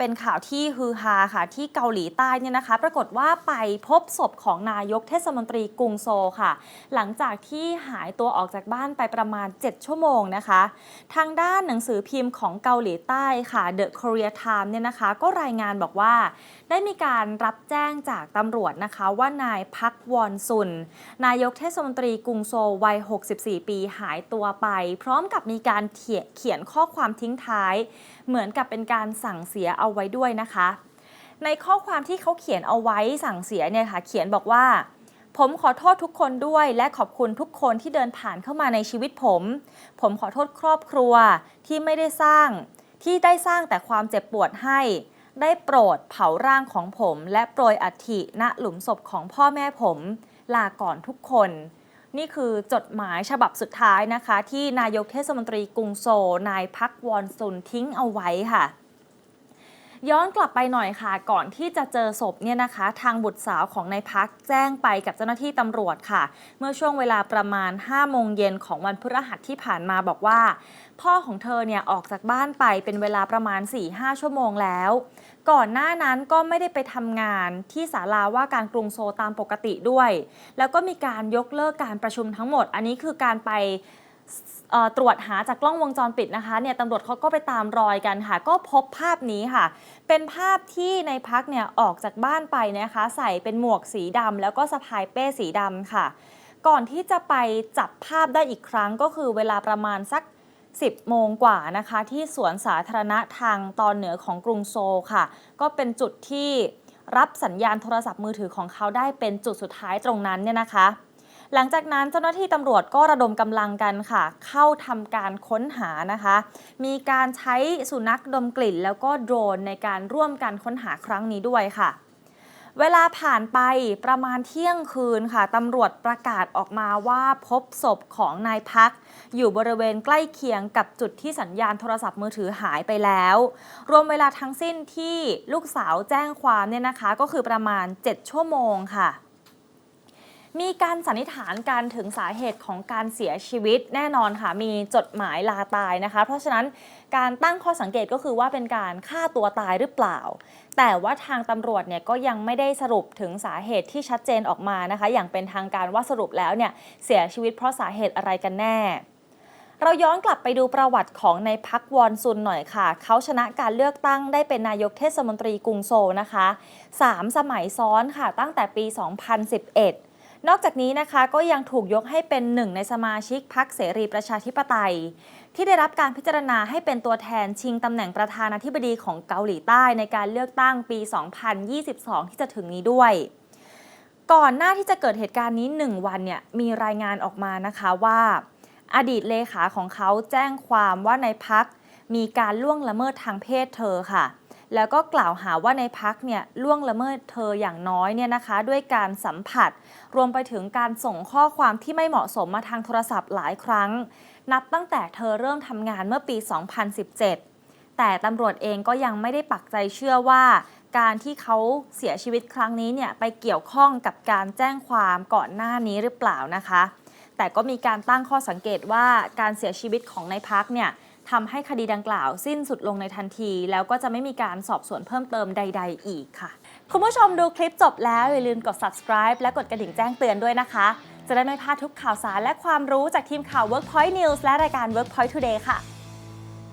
เป็นข่าวที่ฮือฮาค่ะ ที่เกาหลีใต้เนี่ยนะคะ ปรากฏว่าไปพบศพของนายกเทศมนตรีกรุงโซค่ะ หลังจากที่หายตัวออกจากบ้านไปประมาณ 7 ชั่วโมงนะคะ ทางด้านหนังสือพิมพ์ของเกาหลีใต้ค่ะ The Korea Time เนี่ยนะคะ ก็รายงานบอกว่า ได้มีการรับแจ้งจากตำรวจนะคะ ว่านายพักวอนซุน นายกเทศมนตรีกรุงโซวัย 64 ปีหายตัวไป พร้อมกับมีการเขียนข้อความทิ้งท้าย เหมือนกับเป็นการสั่งเสียเอาไว้ด้วยนะคะ ในข้อความที่เขาเขียนเอาไว้สั่งเสียเนี่ยค่ะเขียนบอกว่า ผมขอโทษทุกคนด้วย และขอบคุณทุกคนที่เดินผ่านเข้ามาในชีวิตผม ผมขอโทษครอบครัวที่ไม่ได้สร้าง ที่ได้สร้างแต่ความเจ็บปวดให้ได้โปรดเผาร่างของผม และโปรยอัฐิณหลุมศพของพ่อแม่ผม ลาก่อนทุกคน นี่คือจดหมายฉบับสุดท้ายนะคะ ที่นายกเทศมนตรีกรุงโซ นายพักวอนซุนทิ้งเอาไว้ค่ะ ย้อนกลับไปหน่อยค่ะ ก่อนที่จะเจอศพเนี่ยนะคะ ทางบุตรสาวของนายพักแจ้งไปกับเจ้าหน้าที่ตำรวจค่ะ เมื่อช่วงเวลาประมาณ 5 โมงเย็นของวันพฤหัสที่ผ่านมาบอกว่า พ่อของเธอเนี่ยออกจากบ้านไปเป็นเวลาประมาณ 4-5 ชั่วโมงแล้ว ก่อนหน้านั้นก็ไม่ได้ไปทำงานที่ศาลาว่าการกรุงโซตามปกติด้วย แล้วก็มีการยกเลิกการประชุมทั้งหมด อันนี้คือการไป ตรวจหาจากกล้องวงจรปิดนะคะเนี่ยตำรวจเขาก็ไปตามรอยกันค่ะ ก็พบภาพนี้ค่ะ เป็นภาพที่ในพักเนี่ยออกจากบ้านไปนะคะ ใส่เป็นหมวกสีดำแล้วก็สะพายเป้สีดำค่ะ ก่อนที่จะไปจับภาพได้อีกครั้งก็คือเวลาประมาณสัก 10 โมงกว่านะคะ ที่สวนสาธารณะทางตอนเหนือของกรุงโซลค่ะ ก็เป็นจุดที่รับสัญญาณโทรศัพท์มือถือของเขาได้เป็นจุดสุดท้ายตรงนั้นเนี่ยนะคะ หลังจากนั้นเจ้าหน้าที่ตำรวจก็ระดมกำลังกันค่ะ เข้าทำการค้นหานะคะ มีการใช้สุนัขดมกลิ่น แล้วก็โดรนในการร่วมกันค้นหาครั้งนี้ด้วยค่ะเวลาผ่านไปประมาณเที่ยงคืนค่ะตำรวจประกาศออกมาว่าพบศพของนายพัก อยู่บริเวณใกล้เคียงกับจุดที่สัญญาณโทรศัพท์มือถือหายไปแล้ว รวมเวลาทั้งสิ้นที่ลูกสาวแจ้งความเนี่ยนะคะ ก็คือประมาณ 7 ชั่วโมงค่ะ มีการสันนิษฐานการถึงสาเหตุของการเสียชีวิตแน่นอนค่ะ มีจดหมายลาตายนะคะ เพราะฉะนั้นการตั้งข้อสังเกตก็คือว่าเป็นการฆ่าตัวตายหรือเปล่า แต่ว่าทางตำรวจเนี่ยก็ยังไม่ได้สรุปถึงสาเหตุที่ชัดเจนออกมานะคะ อย่างเป็นทางการว่าสรุปแล้วเนี่ยเสียชีวิตเพราะสาเหตุอะไรกันแน่เราย้อนกลับไปดูประวัติของในายพักวอนซุนหน่อยค่ะ เขาชนะการเลือกตั้งได้เป็นนายกเทศมนตรีกรุงโซลนะคะสามสมัยซ้อนค่ะตั้งแต่ปี 2011 นอกจากนี้นะคะก็ยังถูกยกให้เป็นหนึ่งในสมาชิกพรรคเสรีประชาธิปไตย ที่ได้รับการพิจารณาให้เป็นตัวแทนชิงตำแหน่งประธานาธิบดีของเกาหลีใต้ในการเลือกตั้งปี 2022 ที่จะถึงนี้ด้วยก่อนหน้าที่จะเกิดเหตุการณ์นี้ 1 วันเนี่ยมีรายงานออกมานะคะว่า อดีตเลขาของเขาแจ้งความว่าในพักมีการล่วงละเมิดทางเพศเธอค่ะ แล้วก็กล่าวหาว่าในพักเนี่ยล่วงละเมิดเธออย่างน้อยเนี่ยนะคะ ด้วยการสัมผัส รวมไปถึงการส่งข้อความที่ไม่เหมาะสมมาทางโทรศัพท์หลายครั้ง นับตั้งแต่เธอเริ่มทำงานเมื่อปี 2017 แต่ตำรวจเองก็ยังไม่ได้ปักใจเชื่อว่าการที่เขาเสียชีวิตครั้งนี้เนี่ยไปเกี่ยวข้องกับการแจ้งความก่อนหน้านี้หรือเปล่านะคะ แต่ก็มีการตั้งข้อสังเกตว่าการเสียชีวิตของนายพักเนี่ย ทำให้คดีดังกล่าวสิ้นสุดลงในทันที แล้วก็จะไม่มีการสอบสวนเพิ่มเติมใด ๆ อีกค่ะ คุณผู้ชมดูคลิปจบแล้ว อย่าลืมกด subscribe และกดกระดิ่งแจ้งเตือนด้วยนะคะ จะได้ไม่พลาดทุกข่าวสารและความรู้จากทีมข่าว Workpoint News และรายการ Workpoint Today ค่ะ